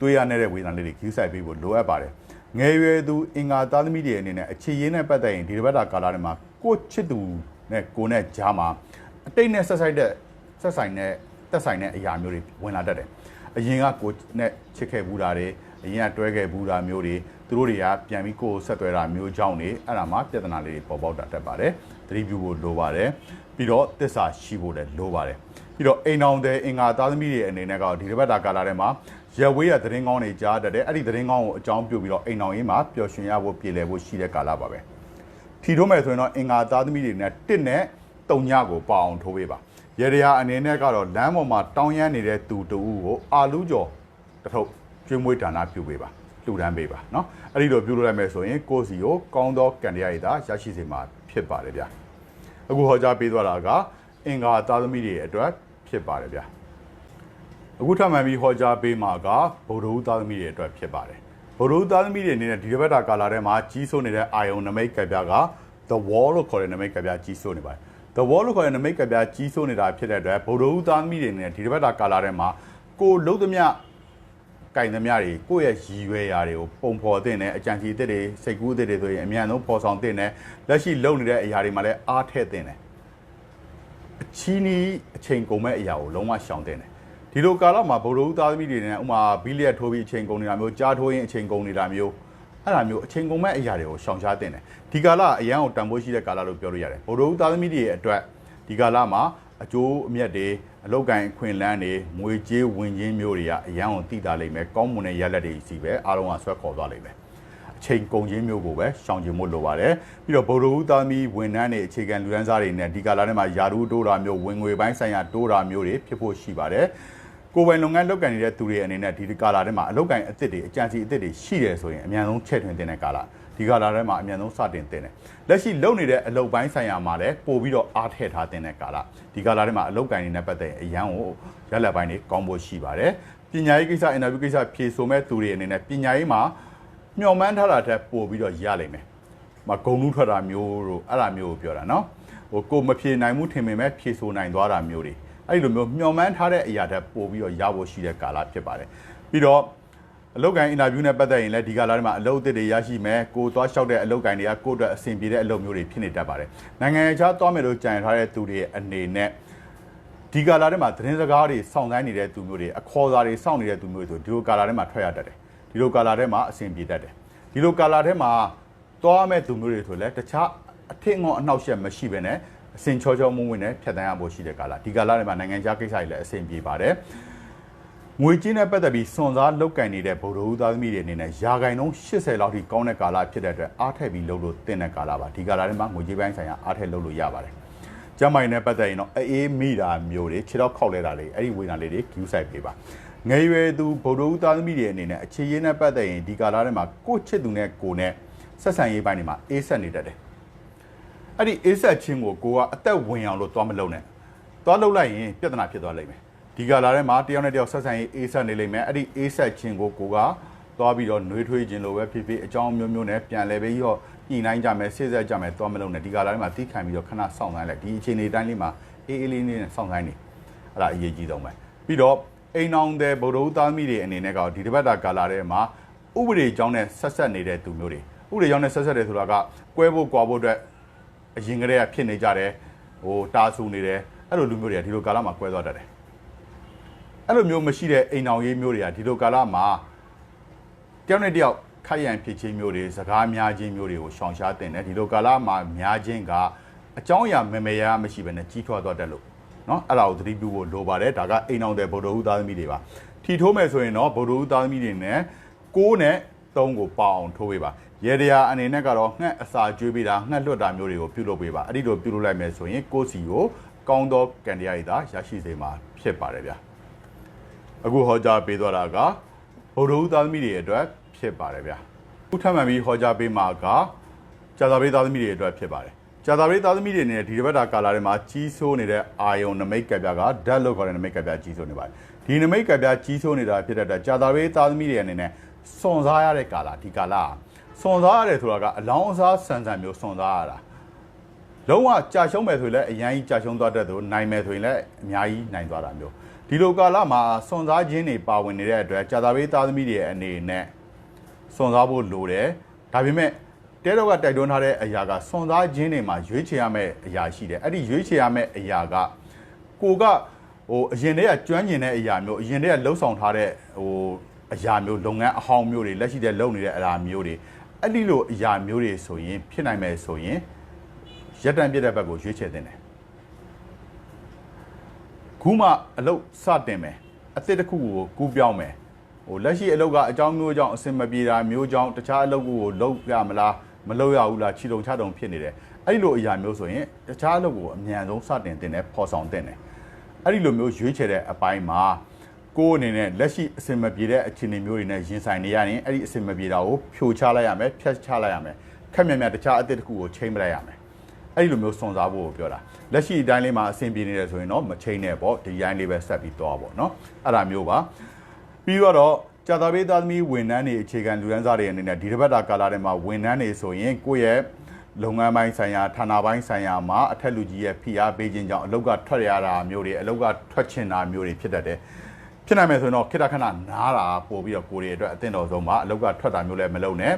သွေးရနေတဲ့ဝေဒနာလေးတွေခူးဆိုင်ပေးဖို့လိုအပ်ပါတယ်ငယ်ရွယ်သူအင်္ဂါသားသမီးတွေအနေနဲ့အခြေရင်းနဲ့ပတ်သက်ရင်ဒီတစ်ပတ်တာကာလာထဲမှာကိုယ့်ချစ်သူနဲ့ကိုယ်နဲ့ကြားမှာအတိတ်နဲ့ဆက်ဆိုင်တဲ့ဆက်ဆိုင်တဲ့တက်ဆိုင်တဲ့အရာမျိုးတွေဝင်လာတတ်တယ်အရင်ကကိုယ်နဲ့ချစ်ခဲ့ဘူးတာတွေအရင်ကတွဲခဲ့ဘူးတာမျိုးတွေသူတို့တွေကပြန်ပြီးကိုယ်ကိုဆက်သွဲတာမျိုးကြောင့်နေအဲ့ဒါမှပြဿနာလေးတွေပေါ်ပေါက်တာတက်ပါတယ်သတိပြုဖို့လိုပါတယ်ပြီးတော့တစ္ဆာရှိဖို့လည်းလိုပါတယ် ပြီးတော့အိမ်အောင်တဲ့အင်္ဂါသားသမီးတွေအနေနဲ့ကဒီတစ်ပတ်တာကာလာထဲမှာရက်ဝေးရသတင်းကောင်းတွေကြားတတ်တယ်အဲ့ဒီသတင်းကောင်းကိုအကြောင်းပြုပြီးတော့အိမ်အောင်ရေးမှာပျော်ရွှင်ရဖို့ပြည်လည်ဖို့ရှိတဲ့ကာလပါပဲထီထိုးမယ်ဆိုရင်တော့အင်္ဂါသားသမီးတွေနဲ့တစ်နဲ့တုံညကိုပအောင်ထိုးပေးပါရေရရာအနေနဲ့ကတော့လမ်းပေါ်မှာတောင်းရမ်းနေတဲ့သူတူကိုအာလူးကျော်တစ်ထုပ်ကျွေးမွေးဒါနပြုပေးပါလှူဒန်းပေးပါเนาะအဲ့ဒီလိုပြုလုပ်လိုက်မယ်ဆိုရင်ကိုယ့်စီကိုကောင်းသောကံတရားရည်သာရရှိစေမှာဖြစ်ပါတယ်ဗျာ အခုဟောကြားပေးသွားတာကအင်္ဂါသားသမီးတွေအတွက် ဖြစ်ပါတယ်ဗျာအခုထပ်မံပြီးဟောကြားပေးမှာကဗုဒ္ဓဟူသားသမီးတွေအတွက်ဖြစ်ပါတယ်ဗုဒ္ဓဟူသားသမီးတွေအနေနဲ့ဒီတစ်ပတ်တာကာလာထဲမှာကြီးစိုးနေတဲ့အာယုံနမိတ်ကပ်ပြားက the wall လို့ခေါ်တဲ့နမိတ်ကပ်ပြားကြီးစိုးနေပါတယ် the wall လို့ခေါ်တဲ့နမိတ်ကပ်ပြားကြီးစိုးနေတာဖြစ်တဲ့အတွက်ဗုဒ္ဓဟူသားသမီးတွေအနေနဲ့ဒီတစ်ပတ်တာကာလာထဲမှာကိုယ်လုံးသမျှကင်သမျှတွေကိုယ့်ရဲ့ရည်ရွယ်ရာတွေကိုပုံဖော်တဲ့နဲ့အကြံစီအစ်တွေစိတ်ကူးအစ်တွေဆိုရင်အမြန်ဆုံးဖော်ဆောင်တဲ့နဲ့လက်ရှိလုပ်နေတဲ့အရာတွေမှာလည်းအားထည့်တဲ့နဲ့ အချီးနီးအချိန်ကုန်မဲ့အရာကိုလုံးဝရှောင်တဲ့နဲ့ဒီလိုကာလမှာဗုဒ္ဓဦးသားသမီးတွေနဲ့ဥမာဘီလီယက်ထိုးပြီးအချိန်ကုန်နေတာမျိုးကြားထိုးရင်အချိန်ကုန်နေတာမျိုးအဲ့ဒါမျိုးအချိန်ကုန်မဲ့အရာတွေကိုရှောင်ရှားတဲ့နဲ့ဒီကာလအရန်ကိုတန်ဖိုးရှိတဲ့ကာလလို့ပြောလို့ရတယ်ဗုဒ္ဓဦးသားသမီးတွေရဲ့အတွက်ဒီကာလမှာအကျိုးအမြတ်တွေအလောက်ကန်အခွင့်လန်းတွေငွေကြေးဝင်ချင်းမျိုးတွေကအရန်ကိုတည်တာလိမ့်မယ်ကောင်းမွန်တဲ့ရက်လက်တွေစီပဲအားလုံးကဆွဲခေါ်သွားလိမ့်မယ်အ ချိန်ကုန်ချင်းမျိုးကိုပဲရှောင်ကျင်ဖို့လိုပါတယ်ပြီးတော့ဗုဒ္ဓဦးသားမီဝန်ထမ်းတွေအခြေခံလူဒန်းစားတွေနဲ့ဒီကာလာထဲမှာယာရုတိုးတာမျိုးဝင်ငွေပိုင်းဆိုင်ရာတိုးတာမျိုးတွေဖြစ်ဖို့ရှိပါတယ်ကိုယ်ပိုင်လုပ်ငန်းလုပ်ကင်နေတဲ့သူတွေအနေနဲ့ဒီကာလာထဲမှာအလုပ်ကင်အစ်စ်တွေအကြံစီအစ်စ်တွေရှိတယ်ဆိုရင်အများဆုံးချဲ့ထွင်တင်တဲ့ကာလာဒီကာလာထဲမှာအများဆုံးစတင်တင်တယ်လက်ရှိလုပ်နေတဲ့အလုပ်ပိုင်းဆိုင်ရာမှာလည်းပို့ပြီးတော့အားထည့်ထားတင်တဲ့ကာလာဒီကာလာထဲမှာအလုပ်ကင်နေနဲ့ပတ်သက်ရင်အရန်ကိုရက်လက်ပိုင်းတွေကောင်းဖို့ရှိပါတယ်ပညာရေးကိစ္စအင်တာဗျူးကိစ္စဖြေဆိုမဲ့သူတွေအနေနဲ့ပညာရေးမှာ မျှော်မှန်းထားတာထက်ပို့ပြီးတော့ရလိမ့်မယ်မဂုံလူထွက်တာမျိုးတို့အဲ့ဒါမျိုးကိုပြောတာနော်ဟိုကိုမဖြေနိုင်မှုထင်ပေမဲ့ဖြေဆိုနိုင်သွားတာမျိုးတွေအဲ့ဒီလိုမျိုးမျှော်မှန်းထားတဲ့အရာထက်ပို့ပြီးတော့ရဖို့ရှိတဲ့ကာလဖြစ်ပါတယ်ပြီးတော့အလုတ်ကန်အင်တာဗျူးနဲ့ပတ်သက်ရင်လည်းဒီကာလထဲမှာအလုတ်အသစ်တွေရရှိမယ်ကိုသွားလျှောက်တဲ့အလုတ်ကန်တွေကကိုယ့်အတွက်အဆင်ပြေတဲ့အလုပ်မျိုးတွေဖြစ်နေတတ်ပါတယ်နိုင်ငံခြားသွားမယ်လို့ကြံထားတဲ့သူတွေအနေနဲ့ဒီကာလထဲမှာသတင်းစကားတွေစောင့်ဆိုင်နေတဲ့သူမျိုးတွေအခေါ်စာတွေစောင့်နေတဲ့သူမျိုးတွေဆိုဒီလိုကာလထဲမှာထွက်ရတတ်တယ် ဒီလိုကာလထဲမှာအဆင်ပြေတတ်တယ်ဒီလိုကာလထဲမှာသွားမဲ့သူမျိုးတွေဆိုလည်းတခြားအထင်ငေါအနှောက်အယှက်မရှိဘဲနဲ့အစင်ချောချောမွန်းမွန်းနဲ့ဖြတ်တန်းရဖို့ရှိတဲ့ကာလဒီကာလထဲမှာနိုင်ငံခြားကိစ္စတွေလည်းအဆင်ပြေပါတယ်ငွေကြေးနဲ့ပတ်သက်ပြီးစွန်စားလုတ်ကင်နေတဲ့ဗုဒ္ဓဦးသားသမီးတွေအနေနဲ့ယာဂိုင်နှုန်း80လောက်ထိကောင်းတဲ့ကာလဖြစ်တဲ့အတွက်အားထည့်ပြီးလုပ်လို့တင်တဲ့ကာလပါဒီကာလထဲမှာငွေကြေးပိုင်းဆိုင်ရာအားထည့်လုပ်လို့ရပါတယ်ကျမ်းမာရေးနဲ့ပတ်သက်ရင်တော့အေးမိတာမျိုးတွေခြေတော့ခောက်လဲတာလေးအဲ့ဒီဝေဒနာလေးတွေဂူးဆိုင်ပေးပါ ငယ်ရွယ်သူဗုဒ္ဓဦးသားသမီးတွေအနေနဲ့အခြေရင်းနဲ့ပတ်သက်ရင်ဒီကာလထဲမှာကိုယ့်ချစ်သူနဲ့ကိုယ်နဲ့ဆက်ဆံရေးပိုင်းတွေမှာအေးဆက်နေတတ်တယ်အဲ့ဒီအေးဆက်ခြင်းကိုကိုကအသက်ဝင်အောင်လို့သွားမလုပ်နဲ့သွားလုပ်လိုက်ရင်ပြဿနာဖြစ်သွားလိမ့်မယ်ဒီကာလထဲမှာတယောက်နဲ့တယောက်ဆက်ဆံရေးအေးဆက်နေလိမ့်မယ်အဲ့ဒီအေးဆက်ခြင်းကိုကိုကသွားပြီးတော့နှွေးထွေးခြင်းလိုပဲဖြစ်ဖြစ်အကြောင်းမျိုးမျိုးနဲ့ပြန်လဲပြီးတော့ညှိနှိုင်းကြမယ်စိတ်ဆက်ကြမယ်သွားမလုပ်နဲ့ဒီကာလထဲမှာတီးခံပြီးတော့ခဏစောင့်ဆိုင်လိုက်ဒီအချိန်လေးတိုင်းလေးမှာအေးအေးလေးနဲ့စောင့်ဆိုင်နေအဲ့ဒါအရေးကြီးဆုံးပဲပြီးတော့ အိမ်အောင်တဲ့ဗုဒ္ဓဦးသားမိတွေအနေနဲ့ကဒီတစ်ပတ်တာကာလာထဲမှာဥပဒေကြောင်းနဲ့ဆက်ဆက်နေတဲ့သူမျိုးတွေဥပဒေကြောင်းနဲ့ဆက်ဆက်တယ်ဆိုတာကကွဲဖို့ကွာဖို့အတွက်အရင်ကတည်းကဖြစ်နေကြတယ်ဟိုတာဆူနေတယ်အဲ့လိုလူမျိုးတွေကဒီလိုကာလမှာကွဲသွားတတ်တယ်အဲ့လိုမျိုးမရှိတဲ့အိမ်အောင်ရေးမျိုးတွေကဒီလိုကာလမှာတယောက်နဲ့တယောက်ခိုက်ရန်ဖြစ်ခြင်းမျိုးတွေစကားများခြင်းမျိုးတွေကိုရှောင်ရှားတင်တယ်ဒီလိုကာလမှာများခြင်းကအကြောင်းအရာမမေရမရှိဘဲနဲ့ကြီးထွားသွားတတ်လို့ เนาะအဲ့ဒါကိုသတိပြုဖို့လိုပါတယ်ဒါကအိမ်အောင်တဲ့ဗုဒ္ဓဟူသားသမီးတွေပါထီထိုးမယ်ဆိုရင်တော့ဗုဒ္ဓဟူသားသမီးတွေနဲ့6နဲ့3ကိုပေါအောင်ထိုးပေးပါရေတရာအနေနဲ့ကတော့ငှက်အစာကျွေးပေးတာငှက်လွတ်တာမျိုးတွေကိုပြုလုပ်ပေးပါအဲ့ဒီလိုပြုလုပ်လိုက်မယ်ဆိုရင်ကိုယ့်စီကိုကောင်းသောကံတရားတွေသာရရှိစေမှာဖြစ်ပါတယ်ဗျာ အခုဟောကြားပေးသွားတာကဗုဒ္ဓဦးသားသမီးတွေအတွက်ဖြစ်ပါတယ်ဗျာအခုထပ်မံပြီးဟောကြားပေးမှာကကြာသာပရိသားသမီးတွေအတွက်ဖြစ်ပါတယ် ကြာသာပရိသားသမီးတွေအနေနဲ့ဒီတစ်ပတ်တာကာလာထဲမှာကြီးစိုးနေတဲ့အာယုံနမိတ်ကပ်ပြားကဓာတ်လို့ခေါ်တဲ့နမိတ်ကပ်ပြားကြီးစိုးနေပါတယ်ဒီနမိတ်ကပ်ပြားကြီးစိုးနေတာဖြစ်တဲ့အတွက်ကြာသာပရိသားသမီးတွေအနေနဲ့စွန်စားရတဲ့ကာလာဒီကာလာစွန်စားရတယ်ဆိုတာကအလောင်းအစားဆန်ဆန်မျိုးစွန်စားရတာလုံးဝကြာရှုံးမယ်ဆိုရင်လည်းအရင်ကြီးကြာရှုံးသွားတတ်သူနိုင်မယ်ဆိုရင်လည်းအများကြီးနိုင်သွားတာမျိုးဒီလိုကာလမှာစွန်စားခြင်းတွေပါဝင်နေတဲ့အတွက်ကြာသာပေးသားသမီးတွေအနေနဲ့စွန်စားဖို့လိုတယ်ဒါပေမဲ့ တဲတော့ကတိုက်တွန်းထားတဲ့အရာကစွန်စားခြင်းတွေမှာရွေးချယ်ရမယ့်အရာရှိတယ်အဲ့ဒီရွေးချယ်ရမယ့်အရာကကိုကဟိုအရင်တည်းကကျွမ်းကျင်တဲ့အရာမျိုးအရင်တည်းကလှုပ်ဆောင်ထားတဲ့ဟိုအရာမျိုးလုပ်ငန်းအဟောင်းမျိုးတွေလက်ရှိတည်းလုပ်နေတဲ့အရာမျိုးတွေအဲ့ဒီလိုအရာမျိုးတွေဆိုရင်ဖြစ်နိုင်မယ်ဆိုရင်ရက်တန်ပြည့်တဲ့ဘက်ကိုရွေးချယ်တင်တယ်ခုမှအလုတ်စတင်မယ်အသစ်တစ်ခုကိုကူးပြောင်းမယ်ဟိုလက်ရှိအလုတ်ကအကြောင်းမျိုးကြောင့်အစင်မပြေတာမျိုးကြောင့်တခြားအလုတ်ကိုလုတ်ရမလား မလုတ်ရဘူးလားခြေတုံချတုံဖြစ်နေတယ်အဲ့ဒီလိုအရာမျိုးဆိုရင်တခြားအလုတ်ကိုအမြန်ဆုံးစတင်တင်တယ်ပေါ်ဆောင်တင်တယ်အဲ့ဒီလိုမျိုးရွေးချယ်တဲ့အပိုင်းမှာကိုယ်အနေနဲ့လက်ရှိအစင်မပြေတဲ့အခြေအနေမျိုးတွေနဲ့ရင်ဆိုင်နေရရင်အဲ့ဒီအစင်မပြေတာကိုဖြိုချလိုက်ရမယ်ဖျက်ချလိုက်ရမယ်ခက်မြက်မြက်တခြားအသစ်တစ်ခုကိုချိန်ပလိုက်ရမယ်အဲ့ဒီလိုမျိုးစွန်စားဖို့ကိုပြောတာလက်ရှိအတိုင်းလေးမှာအဆင်ပြေနေတယ်ဆိုရင်တော့မချိန်နဲ့ပေါ့ဒီတိုင်းလေးပဲဆက်ပြီးသွားပေါ့နော်အဲ့ဒါမျိုးပါပြီးတော့ ကြာသာပေးသားသမီးဝန်ထမ်းတွေအခြေခံလူရန်စားတွေအနေနဲ့ဒီတစ်ပတ်တာကာလထဲမှာဝန်ထမ်းတွေဆိုရင်ကိုယ့်ရဲ့လုပ်ငန်းပိုင်းဆိုင်ရာဌာနပိုင်းဆိုင်ရာမှာအထက်လူကြီးရဲ့ဖိအားပေးခြင်းကြောင့်အလောက်ကထွက်ရတာမျိုးတွေအလောက်ကထွက်ချင်တာမျိုးတွေဖြစ်တတ်တယ်ဖြစ်နိုင်မယ်ဆိုရင်တော့ခိတခဏနားတာပို့ပြီးတော့ကိုယ်တွေအတွက်အသင့်တော်ဆုံးပါအလောက်ကထွက်တာမျိုးလည်းမလုပ်နဲ့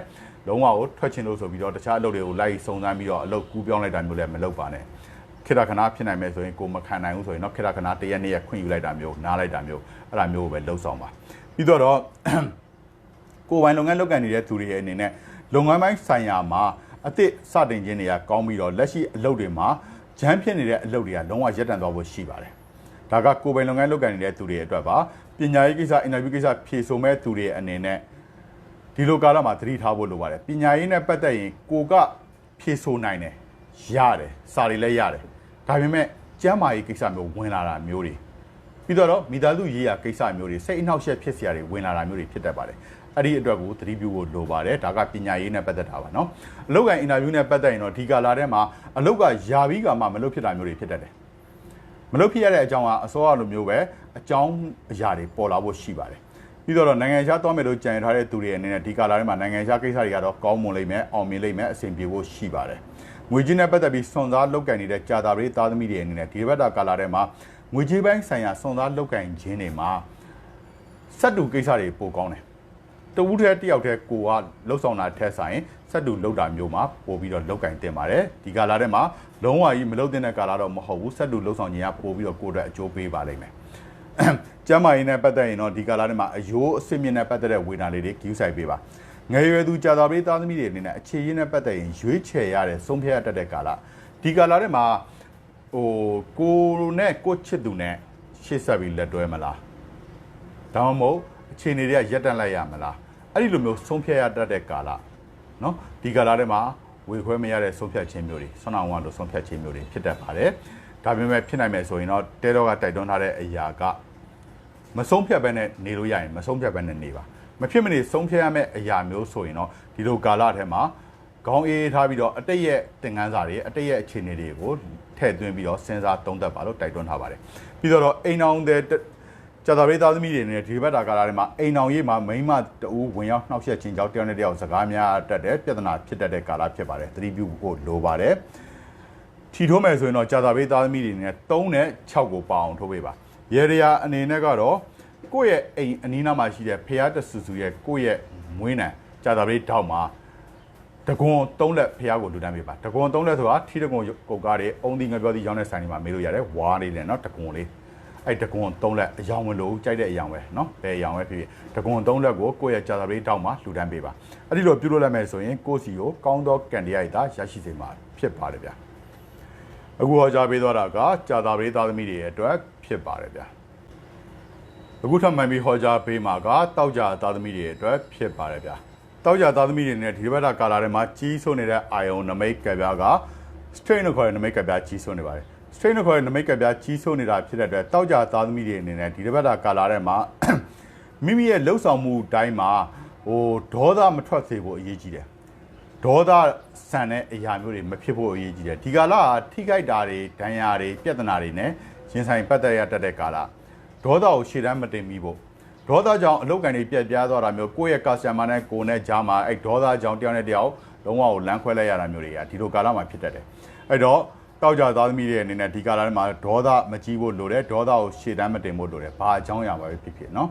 လုံးဝကိုထွက်ချင်လို့ဆိုပြီးတော့တခြားအလုပ်တွေကိုလိုက်စုံစမ်းပြီးတော့အလုပ်ကူးပြောင်းလိုက်တာမျိုးလည်းမလုပ်ပါနဲ့ခေတ္တခဏဖြစ်နိုင်မယ်ဆိုရင်ကိုမခံနိုင်ဘူးဆိုရင်တော့ခေတ္တခဏတရက်နေ့ရက်ခွင့်ယူလိုက်တာမျိုးနားလိုက်တာမျိုးအဲ့ဒါမျိုးကိုပဲလှုပ်ဆောင်ပါ ပြီးတော့ကိုယ်ပိုင်လုပ်ငန်းလုပ်ကိုင်နေတဲ့သူတွေရဲ့အနေနဲ့လုပ်ငန်းပိုင်းဆိုင်ရာမှာအသစ်စတင်ခြင်းတွေကကောင်းပြီးတော့လက်ရှိအလုပ်တွေမှာဂျမ်းဖြစ်နေတဲ့အလုပ်တွေကလုံးဝရပ်တန့်သွားဖို့ရှိပါတယ်ဒါကကိုယ်ပိုင်လုပ်ငန်းလုပ်ကိုင်နေတဲ့သူတွေအတွက်ပါပညာရေးကိစ္စအင်တာဗျူးကိစ္စဖြေဆိုမဲ့သူတွေအနေနဲ့ဒီလိုကာလမှာသတိထားဖို့လိုပါတယ်ပညာရေးနဲ့ပတ်သက်ရင်ကိုကဖြေဆိုနိုင်တယ်ရတယ်စာတွေလည်းရတယ်ဒါပေမဲ့ကျမ်းမာရေးကိစ္စမျိုးဝင်လာတာမျိုးတွေ ပြီးတော့မိသားစုရေးရာကိစ္စမျိုးတွေစိတ်အနှောက်အယှက်ဖြစ်စရာတွေဝင်လာတာမျိုးတွေဖြစ်တတ်ပါတယ်အဲ့ဒီအတွက်ကိုသတိပြုဖို့လိုပါတယ်ဒါကပညာရေးနဲ့ပတ်သက်တာပါเนาะအလုပ်ကိုင်အင်တာဗျူးနဲ့ပတ်သက်ရင်တော့ဒီကာလာထဲမှာအလုပ်ကယာပြီးကမှမလုပ်ဖြစ်တာမျိုးတွေဖြစ်တတ်တယ်မလုပ်ဖြစ်ရတဲ့အကြောင်းကအစောအလိုမျိုးပဲအကြောင်းအရာတွေပေါ်လာဖို့ရှိပါတယ် ပြီးတော့နိုင်ငံခြားသွားမယ်လို့ကြံထားတဲ့သူတွေအနေနဲ့ဒီကာလာထဲမှာနိုင်ငံခြားကိစ္စတွေကတော့ကောင်းမွန်လိမ့်မယ်အောင်မြင်လိမ့်မယ်အဆင်ပြေဖို့ရှိပါတယ်။ငွေကြေးနဲ့ပတ်သက်ပြီးစွန်စားလုတ်ကင်နေတဲ့ကြာတာပရိသားသမီးတွေအနေနဲ့ဒီဘက်တာကာလာထဲမှာ ငွေကြေးပိုင်းဆိုင်ရာစွန်စားလုတ်ကင်ခြင်းတွေမှာစက်တူကိစ္စတွေပိုကောင်းတယ်။တဝူးတဲ့တယောက်တည်းကိုကလှုပ်ဆောင်တာထက်ဆိုင်စက်တူလုတ်တာမျိုးမှာပို့ပြီးတော့လုတ်ကင်တင်ပါတယ်။ဒီကာလာထဲမှာလုံးဝကြီးမလုတ်တဲ့ကာလာတော့မဟုတ်ဘူးစက်တူလှုပ်ဆောင်ခြင်းကပို့ပြီးတော့ကိုယ့်အတွက်အကျိုးပေးပါလိမ့်မယ်။ကျမ်းမာရေးနဲ့ပတ်သက်ရင်တော့ဒီကာလထဲမှာအယိုးအစစ်မြင့်နဲ့ပတ်သက်တဲ့ဝေဒနာလေးတွေဂရုစိုက်ပေးပါငယ်ရွယ်သူကြာသာပရိသားသမီးတွေအနေနဲ့အခြေရင်းနဲ့ပတ်သက်ရင်ရွေးချယ်ရတဲ့ဆုံးဖြတ်ရတတ်တဲ့ကာလဒီကာလထဲမှာ ဟိုကိုနဲ့ကိုချစ်သူနဲ့ရှေ့ဆက်ပြီးလက်တွဲမလားဒါမှမဟုတ်အခြေအနေတွေကရက်တန့်လိုက်ရမလားအဲ့ဒီလိုမျိုးဆုံးဖြတ်ရတတ်တဲ့ကာလနော်ဒီကာလထဲမှာဝေခွဲမရတဲ့ဆုံးဖြတ်ခြင်းမျိုးတွေဆွမ်းနာဝန်တို့ဆုံးဖြတ်ခြင်းမျိုးတွေဖြစ်တတ်ပါတယ်ဒါပေမဲ့ဖြစ်နိုင်မယ်ဆိုရင်တော့တဲတော့ကတိုက်တွန်းထားတဲ့အရာကမဆုံးဖြတ်ဘဲနဲ့နေလို့ရရင်မဆုံးဖြတ်ဘဲနဲ့နေပါမဖြစ်မနေဆုံးဖြတ်ရမယ့်အရာမျိုးဆိုရင်တော့ဒီလိုကာလထဲမှာခေါင်းအေးထားပြီးတော့အတိတ်ရဲ့သင်ခန်းစာတွေအတိတ်ရဲ့အခြေအနေတွေကို ထည့်သွင်းပြီးတော့စဉ်းစားသုံးသပ်ပါလို့တိုက်တွန်းထားပါတယ်ပြီးတော့အိမ်အောင်တဲ့ကြာသာရေးသားသမီးတွေနဲ့ဒီဘက်တာကာလထဲမှာအိမ်အောင်ရေးမှာမိမတူဝင်ရောက်နှောက်ယှက်ခြင်းကြောင့်တယောက်နဲ့တယောက်စကားများတတ်တဲ့ပြဿနာဖြစ်တတ်တဲ့ကာလဖြစ်ပါတယ်သတိပြုဖို့လိုပါတယ်ထီထိုးမယ်ဆိုရင်တော့ကြာသာပေးသားသမီးတွေနဲ့3နဲ့6ကိုပါအောင်ထိုးပေးပါရေရရာအနေနဲ့ကတော့ကိုယ့်ရဲ့အိမ်အနီးနားမှာရှိတဲ့ဖះတဆူဆူရဲ့ကိုယ့်ရဲ့မွေးနံကြာသာပေးထောက်မှာ တကွန်သုံးလက်ဖျားကိုလူတန်းပေးပါတကွန်သုံးလက်ဆိုတာထီတကွန်ကုတ်ကားတွေအုံဒီငါပြောသည်ရောင်းတဲ့ဆိုင်တွေမှာမေးလို့ရတယ်ဝါးလေးနဲ့နော်တကွန်လေးအဲ့တကွန်သုံးလက်အယောင်ဝင်လို့ကြိုက်တဲ့အယောင်ပဲနော်ဘယ်အယောင်ပဲဖြစ်ဖြစ်တကွန်သုံးလက်ကိုကိုယ့်ရဲ့ကြာသပတေးတောက်မှာလူတန်းပေးပါအဲ့ဒီလိုပြုလုပ်လိုက်မယ်ဆိုရင်ကိုယ့်စီကိုကောင်းသောကန်တရားတွေဒါရရှိစေမှာဖြစ်ပါတယ်ဗျာအခုဟောကြားပေးသွားတာကကြာသပတေးသားသမီးတွေရဲ့အတွက်ဖြစ်ပါတယ်ဗျာအခုထပ်မှန်ပြီးဟောကြားပေးမှာကတောက်ကြသားသမီးတွေရဲ့အတွက်ဖြစ်ပါတယ်ဗျာ တောက်ကြသားသမီးတွေနဲ့ဒီဘက်တာကာလာထဲမှာကြီးဆိုးနေတဲ့အာယုံနမိတ်ကပ်ပြားက strain လို့ခေါ်တဲ့နမိတ်ကပ်ပြားကြီးဆိုးနေပါတယ် strain လို့ခေါ်တဲ့နမိတ်ကပ်ပြားကြီးဆိုးနေတာဖြစ်တဲ့အတွက်တောက်ကြသားသမီးတွေအနေနဲ့ဒီဘက်တာကာလာထဲမှာမိမိရဲ့လှုပ်ဆောင်မှုတိုင်းမှာဟိုဒေါသမထွက်စေဖို့အရေးကြီးတယ်ဒေါသဆန်တဲ့အရာမျိုးတွေမဖြစ်ဖို့အရေးကြီးတယ်ဒီကာလကထိခိုက်တာတွေဒဏ်ရာတွေပြဿနာတွေနဲ့ရင်ဆိုင်ပတ်သက်ရတတ်တဲ့ကာလဒေါသကိုရှေ့တန်းမတင်မိဖို့ ဒေါသကြောင့်အလုတ်ကန်တွေပြက်ပြားသွားတာမျိုးကိုယ့်ရဲ့ကာစတမာနဲ့ကိုယ်နဲ့ကြားမှာအဲ့ဒေါသကြောင့်တယောက်နဲ့တယောက်လုံးဝကိုလမ်းခွဲလိုက်ရတာမျိုးတွေကဒီလိုကာလမှာဖြစ်တတ်တယ်အဲ့တော့တောက်ကြသားသမီးတွေအနေနဲ့ဒီကာလမှာဒေါသမကြီးဖို့လိုတယ်ဒေါသကိုရှေ့တန်းမတင်ဖို့လိုတယ်ဘာအကြောင်းအရာပဲဖြစ်ဖြစ်နော်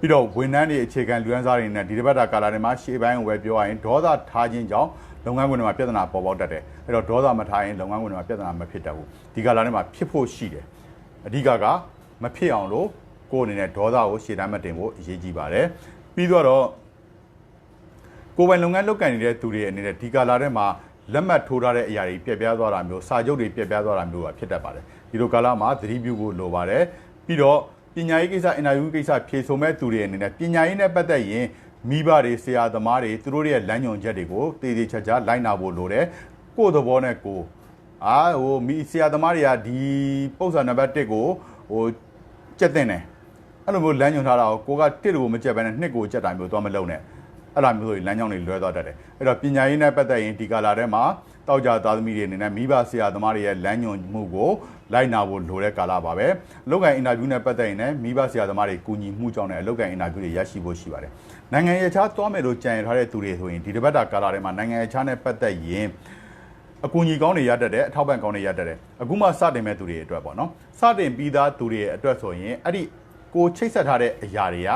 ပြီးတော့ဝန်ထမ်းတွေအခြေခံလူရန်စားတွေနဲ့ဒီတစ်ပတ်တာကာလတွေမှာရှေ့ပိုင်းကိုပဲပြောရရင်ဒေါသထားခြင်းကြောင့်လုပ်ငန်းခွင်တွေမှာပြဿနာပေါ်ပေါက်တတ်တယ်အဲ့တော့ဒေါသမထားရင်လုပ်ငန်းခွင်တွေမှာပြဿနာမဖြစ်တတ်ဘူးဒီကာလတွေမှာဖြစ်ဖို့ရှိတယ်အဓိကကမဖြစ်အောင်လို့ ကိုယ်အနေနဲ့ဒေါသကိုရှေ့တန်းမတင်ဖို့အရေးကြီးပါတယ်ပြီးတော့ကိုယ်ပိုင်လုပ်ငန်းလုပ်ကိုင်နေတဲ့သူတွေအနေနဲ့ဒီကာလထဲမှာလက်မှတ်ထိုးထားတဲ့အရာတွေပြက်ပြားသွားတာမျိုးစာချုပ်တွေပြက်ပြားသွားတာမျိုးပါဖြစ်တတ်ပါတယ်ဒီလိုကာလမှာသတိပြုဖို့လိုပါတယ်ပြီးတော့ပညာရေးကိစ္စအင်တာဗျူးကိစ္စဖြေဆိုမဲ့သူတွေအနေနဲ့ပညာရေးနဲ့ပတ်သက်ရင်မိဘတွေဆရာသမားတွေသူတို့ရဲ့လမ်းညွှန်ချက်တွေကိုတည်တည်ချာချာလိုက်နာဖို့လိုတယ်ကိုယ့်သဘောနဲ့ကိုယ်အာဟိုမိဆရာသမားတွေကဒီပုံစံနံပါတ်1ကိုဟိုကြက်တင်တယ် အဲ့လိုမျိုးလမ်းညွှန်ထားတာကိုကိုက1ကိုမကြက်ဘဲနဲ့2ကိုကြက်တာမျိုးသွားမလုံးနဲ့အဲ့လိုမျိုးဆိုရင်လမ်းကြောင်းတွေလွဲသွားတတ်တယ်အဲ့တော့ပညာရေးနဲ့ပတ်သက်ရင်ဒီကာလာထဲမှာတောက်ကြသားသမီးတွေအနေနဲ့မိဘဆရာသမားတွေရဲ့လမ်းညွှန်မှုကိုလိုက်နာဖို့လိုတဲ့ကာလပါပဲအလုပ်ကိုင်အင်တာဗျူးနဲ့ပတ်သက်ရင်လည်းမိဘဆရာသမားတွေကူညီမှုကြောင့်လည်းအလုပ်ကိုင်အင်တာဗျူးတွေရရှိဖို့ရှိပါတယ်နိုင်ငံရေးခြားသွားမယ်လို့ကြံရထားတဲ့သူတွေဆိုရင်ဒီတစ်ပတ်တာကာလာထဲမှာနိုင်ငံရေးခြားနဲ့ပတ်သက်ရင်အကူအညီကောင်းတွေရတတ်တယ်အထောက်ပံ့ကောင်းတွေရတတ်တယ်အခုမှစတင်မဲ့သူတွေအတွက်ပေါ့နော်စတင်ပြီးသားသူတွေအတွက်ဆိုရင်အဲ့ဒီ ကိုချိတ်ဆက်ထားတဲ့အရာတွေက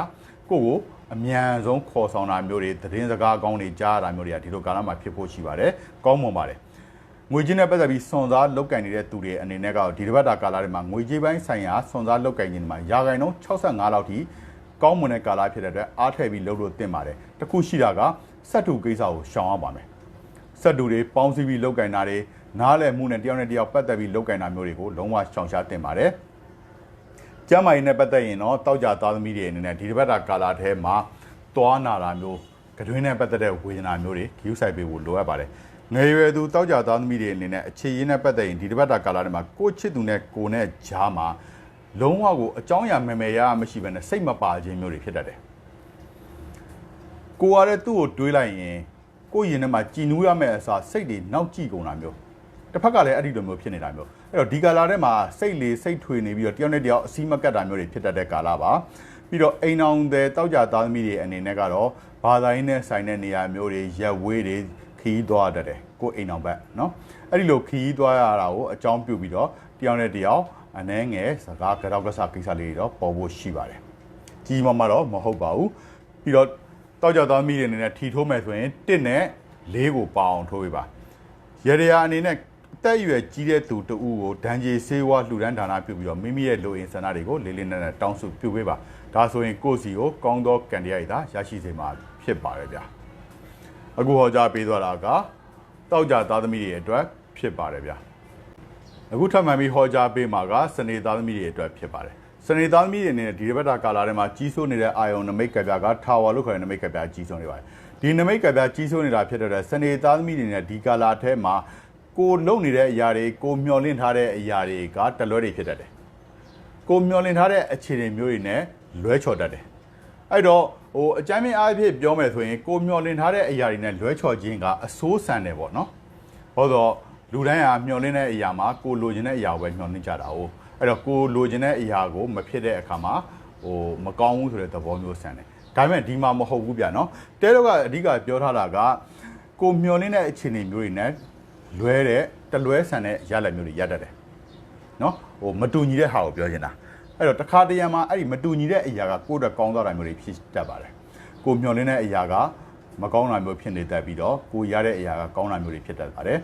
ကိုကိုအမြန်ဆုံးခေါ်ဆောင်တာမျိုးတွေသတင်းစကားကောင်းတွေကြားရတာမျိုးတွေကဒီလိုကာလမှာဖြစ်ဖို့ရှိပါတယ်ကောင်းမွန်ပါတယ်ငွေကြေးနဲ့ပတ်သက်ပြီးစွန်စားလောက်ကင်နေတဲ့သူတွေအနေနဲ့ကဒီတစ်ပတ်တာကာလတွေမှာငွေကြေးပိုင်းဆိုင်ရာစွန်စားလောက်ကင်ခြင်းတွေမှာရာခိုင်နှုန်း65လောက်ထိကောင်းမွန်တဲ့ကာလဖြစ်တဲ့အတွက်အားထည့်ပြီးလုပ်လို့တင်ပါတယ်တခုရှိတာကစက်တူကိစ္စကိုရှောင်ရပါမယ်စက်တူတွေပေါင်းစည်းပြီးလောက်ကင်တာတွေနားလည်မှုနဲ့တယောက်နဲ့တယောက်ပတ်သက်ပြီးလောက်ကင်တာမျိုးတွေကိုလုံးဝရှောင်ရှားတင်ပါတယ်။ ကျမ်းမာရေးနဲ့ပတ်သက်ရင်တော့တောက်ကြသားသမီးတွေအနေနဲ့ဒီတစ်ပတ်တာကာလာထဲမှာသွားနာတာမျိုးကတွင်းနဲ့ပတ်သက်တဲ့ဝေဒနာမျိုးတွေဂရုစိုက်ပေးဖို့လိုအပ်ပါတယ်။ငယ်ရွယ်သူတောက်ကြသားသမီးတွေအနေနဲ့အခြေရင်းနဲ့ပတ်သက်ရင်ဒီတစ်ပတ်တာကာလာထဲမှာကိုယ့်ချစ်သူနဲ့ကိုယ်နဲ့ကြားမှာလုံးဝကိုအကြောင်းအရာမယ်မယ်ရရမရှိဘဲနဲ့စိတ်မပါခြင်းမျိုးတွေဖြစ်တတ်တယ်။ကိုကလည်းသူ့ကိုတွေးလိုက်ရင်ကိုယ့်ရင်ထဲမှာကြည်နူးရမယ့်အစားစိတ်တွေနောက်ကြည့်ကုန်တာမျိုး တစ်ဖက်ကလည်းအဲ့ဒီလိုမျိုးဖြစ်နေတာမျိုးအဲ့တော့ဒီကာလာထဲမှာစိတ်လေစိတ်ထွေနေပြီးတော့တယောက်နဲ့တယောက်အစည်းမကတ်တာမျိုးတွေဖြစ်တတ်တဲ့ကာလာပါပြီးတော့အိမ်အောင်တဲ့တောက်ကြသားသမီးတွေအနေနဲ့ကတော့ဘာသာရင်းနဲ့ဆိုင်တဲ့နေရာမျိုးတွေရက်ဝေးတွေခီးသွားတတ်တယ်ကိုအိမ်အောင်ဘက်နော်အဲ့ဒီလိုခီးသွားရတာကိုအကြောင်းပြုပြီးတော့တယောက်နဲ့တယောက်အနှဲငယ်စကားကြောက်ကစားကိစ္စလေးတွေတော့ပေါ်ဖို့ရှိပါတယ်ကြီးမှမှတော့မဟုတ်ပါဘူးပြီးတော့တောက်ကြသားသမီးတွေအနေနဲ့ထီထိုးမယ်ဆိုရင်1နဲ့၄ကိုပေါအောင်ထိုးပေးပါရေရာအနေနဲ့ အသက်အရွယ်ကြီးတဲ့သူတဦးကိုဒဏ်ကြေးဆေးဝါးလှူဒန်းဒါနပြုပြီးတော့မိမိရဲ့လိုအင်ဆန္ဒတွေကိုလေးလေးနက်နက်တောင်းဆိုပြုပေးပါဒါဆိုရင်ကိုယ့်စီကိုကောင်းသောကံတရားရည်သာရရှိစေမှာဖြစ်ပါတယ်ဗျာအခုဟောကြားပေးသွားတာကတောက်ကြသားသမီးတွေအတွက်ဖြစ်ပါတယ်ဗျာအခုထပ်မံပြီးဟောကြားပေးမှာကစနေသားသမီးတွေအတွက်ဖြစ်ပါတယ်စနေသားသမီးတွေအနေနဲ့ဒီတစ်ပတ်တာကာလာထဲမှာကြီးစိုးနေတဲ့အာယုံနမိတ်ကပြကထာဝါလို့ခေါ်တဲ့နမိတ်ကပြကြီးစိုးနေပါတယ်ဒီနမိတ်ကပြကြီးစိုးနေတာဖြစ်တဲ့အတွက်စနေသားသမီးတွေနဲ့ဒီကာလာထဲမှာ ကိုလုံနေတဲ့အရာတွေကိုမျောလင့်ထားတဲ့အရာတွေကတလွဲတွေဖြစ်တတ်တယ်ကိုမျောလင့်ထားတဲ့အခြေအနေမျိုးတွေနဲ့လွဲချော်တတ်တယ်အဲ့တော့ဟိုအကြမ်းမြင့်အားဖြင့်ပြောမယ်ဆိုရင်ကိုမျောလင့်ထားတဲ့အရာတွေနဲ့လွဲချော်ခြင်းကအဆိုးဆန်တယ်ပေါ့နော်ဟောတော့လူတိုင်းဟာမျှော်လင့်တဲ့အရာမှာကိုလိုချင်တဲ့အရာကိုပဲမျှော်လင့်ကြတာ哦အဲ့တော့ကိုလိုချင်တဲ့အရာကိုမဖြစ်တဲ့အခါမှာဟိုမကောင်းဘူးဆိုတဲ့သဘောမျိုးဆန်တယ်ဒါပေမဲ့ဒီမှာမဟုတ်ဘူးဗျာနော်တဲတော့ကအဓိကပြောထားတာကကိုမျှော်လင့်တဲ့အခြေအနေမျိုးတွေနဲ့ လွဲတဲ့တလွဲဆန်တဲ့ရလဒ်မျိုးတွေရတတ်တယ်နော်ဟိုမတူညီတဲ့ဟာကိုပြောချင်တာအဲ့တော့တခါတရံမှာအဲ့ဒီမတူညီတဲ့အရာကကိုယ့်အတွက်ကောင်းသွားတာမျိုးတွေဖြစ်တတ်ပါတယ်ကိုမျှော်လင့်တဲ့အရာကမကောင်းတာမျိုးဖြစ်နေတတ်ပြီးတော့ကိုရတဲ့အရာကကောင်းတာမျိုးတွေဖြစ်တတ်ပါတယ်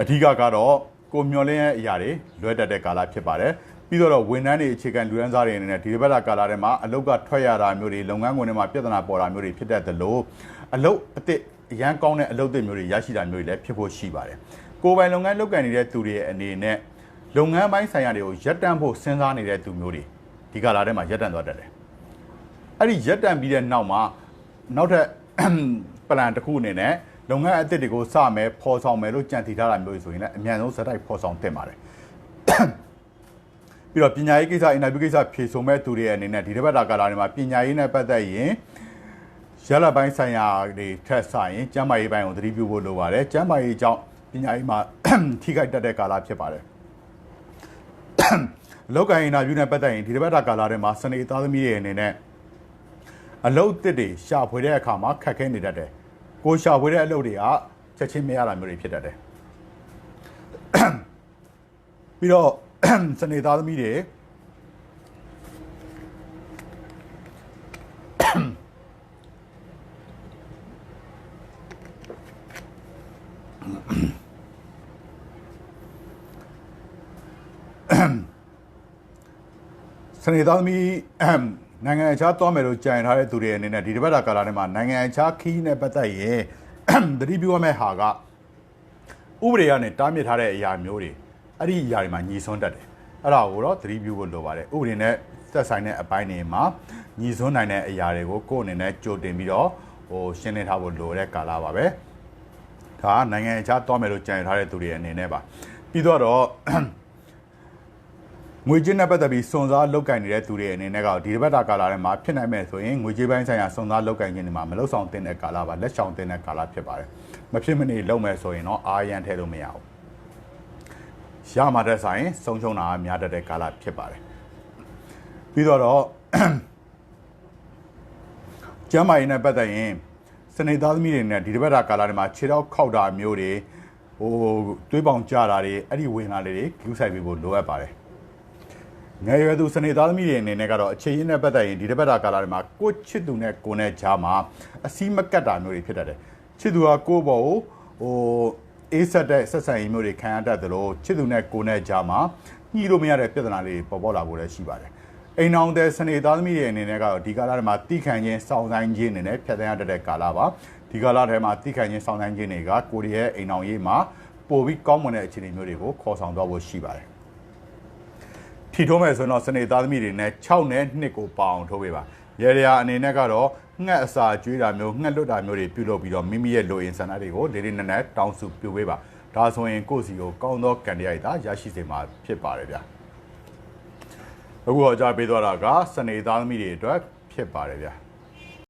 အဓိကကတော့ကိုမျောလင်းရဲ့အရာတွေလွဲတတ်တဲ့ကာလဖြစ်ပါတယ်ပြီးတော့ဝန်ထမ်းတွေအခြေခံလူရန်စားတွေအနေနဲ့ဒီဘက်ကကာလထဲမှာအလုတ်ကထွက်ရတာမျိုးတွေလုပ်ငန်းခွင်တွေမှာပြဿနာပေါ်တာမျိုးတွေဖြစ်တတ်တယ်လို့အလုတ်အစ်စ် အရန်ကောင်းတဲ့အလုတ်တွေမျိုးတွေရရှိတာမျိုးတွေလည်းဖြစ်ဖို့ရှိပါတယ်ကိုယ်ပိုင်လုပ်ငန်းလုပ်ကိုင်နေတဲ့သူတွေရဲ့အနေနဲ့လုပ်ငန်းပိုင်းဆိုင်ရာတွေကိုရပ်တန့်ဖို့စဉ်းစားနေတဲ့သူမျိုးတွေဒီကာလထဲမှာရပ်တန့်သွားတတ်တယ်အဲ့ဒီရက်တန်ပြီးတဲ့နောက်မှာနောက်ထပ်ပလန်တစ်ခုအနေနဲ့လုပ်ငန်းအသစ်တွေကိုစမယ်ဖော်ဆောင်မယ်လို့ကြံတည်ထားတာမျိုးဆိုရင်လည်းအမြန်ဆုံးဇက်တိုက်ဖော်ဆောင်တင်ပါတယ်ပြပြီးတော့ပညာရေးကိစ္စအင်တာဗျူးကိစ္စဖြေဆိုမဲ့သူတွေရဲ့အနေနဲ့ဒီတစ်ပတ်တာကာလတွေမှာပညာရေးနဲ့ပတ်သက်ရင် ရလပိုင်းဆိုင်ရာတွေထက်ဆိုင်ရင်ကျန်းမာရေးပိုင်းကိုသတိပြုဖို့လိုပါတယ်ကျန်းမာရေးကြောင့်ပညာရေးမှာထိခိုက်တတ်တဲ့ကာလဖြစ်ပါတယ်လောက်ကင်အင်တာဗျူးနဲ့ပတ်သက်ရင်ဒီတစ်ပတ်တာကာလထဲမှာစနေသားသမီးတွေအနေနဲ့အလုပ်တစ်တွေရှာဖွေတဲ့အခါမှာခက်ခဲနေတတ်တယ်ကိုရှာဖွေတဲ့အလုပ်တွေကချက်ချင်းမရတာမျိုးတွေဖြစ်တတ်တယ်ပြီးတော့စနေသားသမီးတွေ စနေသားသမီးအဟမ်နိုင်ငံခြားသွားမယ်လို့ကြံထားတဲ့သူတွေအနေနဲ့ဒီတစ်ပတ်တာကာလထဲမှာနိုင်ငံခြားခီးနဲ့ပတ်သက်ရင်အဟမ်သတိပြုရမယ့်ဟာကဥပဒေကနေတားမြစ်ထားတဲ့အရာမျိုးတွေအဲ့ဒီအရာတွေမှာညီစွန်းတတ်တယ်အဲ့ဒါကိုတော့သတိပြုဖို့လိုပါတယ်ဥပဒေနဲ့သက်ဆိုင်တဲ့အပိုင်းတွေမှာညီစွန်းနိုင်တဲ့အရာတွေကိုကိုယ့်အနေနဲ့ကြိုတင်ပြီးတော့ဟိုရှင်းလင်းထားဖို့လိုတဲ့ကာလပါပဲ ဒါကနိုင်ငံခြားသွားမယ်လို့ကြံထားတဲ့သူတွေအနေနဲ့ပါပြီးတော့တော့ငွေကြေးနဲ့ပတ်သက်ပြီးစွန်စားလောက်ကင်နေတဲ့သူတွေအနေနဲ့ကဒီတစ်ပတ်တာကာလထဲမှာဖြစ်နိုင်မဲ့ဆိုရင်ငွေကြေးပိုင်းဆိုင်ရာစွန်စားလောက်ကင်ခြင်းတွေမှာမလောက်ဆောင်တင်တဲ့ကာလပါလက်ဆောင်တင်တဲ့ကာလဖြစ်ပါတယ်မဖြစ်မနေလုပ်မယ်ဆိုရင်တော့အာရန်ထဲလို့မရဘူးရမှာတဲ့ဆိုင်ဆုံးရှုံးတာကများတတ်တဲ့ကာလဖြစ်ပါတယ်ပြီးတော့တော့ကျမ်းမာရေးနဲ့ပတ်သက်ရင် စနေသားသမီးတွေနဲ့ဒီတစ်ပတ်တာကာလတွေမှာခြေတော့ခောက်တာမျိုးတွေဟိုတွေးပေါင်ကြတာတွေအဲ့ဒီဝင်လာတွေယူဆိုင်ပြီးဖို့လိုအပ်ပါတယ်ငယ်ရွယ်သူစနေသားသမီးတွေအနေနဲ့ကတော့အခြေရင်းနဲ့ပတ်သက်ရင်ဒီတစ်ပတ်တာကာလတွေမှာကိုယ့်ချစ်သူနဲ့ကိုယ်နဲ့ကြားမှာအစည်းမကတ်တာမျိုးတွေဖြစ်တတ်တယ်ချစ်သူကကိုယ့်ဘောကိုဟိုအေးဆက်တဲ့ဆက်ဆံရေးမျိုးတွေခံရတတ်တယ်လို့ချစ်သူနဲ့ကိုယ်နဲ့ကြားမှာညှိလို့မရတဲ့ပြဿနာလေးတွေပေါ်ပေါက်လာဖို့လည်းရှိပါတယ် အိမ်အောင်တဲ့စနေသားသမီးတွေအနေနဲ့ကတော့ဒီကာလတွေမှာတိခံခြင်းစောင့်ဆိုင်ခြင်းအနေနဲ့ဖြတ်သန်းရတတ်တဲ့ကာလပါဒီကာလထဲမှာတိခံခြင်းစောင့်ဆိုင်ခြင်းတွေကကိုရီးယားအိမ်အောင်ရေးမှာပိုပြီးကောင်းမွန်တဲ့အခြေအနေမျိုးတွေကိုခေါ်ဆောင်သွားဖို့ရှိပါတယ်ထီထိုးမယ်ဆိုတော့စနေသားသမီးတွေနဲ့6နဲ့2ကိုပအောင်ထိုးပေးပါရေရရာအနေနဲ့ကတော့ငှက်အစာကျွေးတာမျိုးငှက်လွတ်တာမျိုးတွေပြုလုပ်ပြီးတော့မိမိရဲ့လိုအင်ဆန္ဒတွေကိုလေးလေးနက်နက်တောင်းစုပြုပေးပါဒါဆိုရင်ကိုယ့်စီကိုကောင်းသောကံတရားရည်သာရရှိစေမှာဖြစ်ပါတယ်ဗျာ အခုတော့ကြားပေးသွားတာကစနေသားသမီးတွေအတွက်ဖြစ်ပါတယ်ဗျာ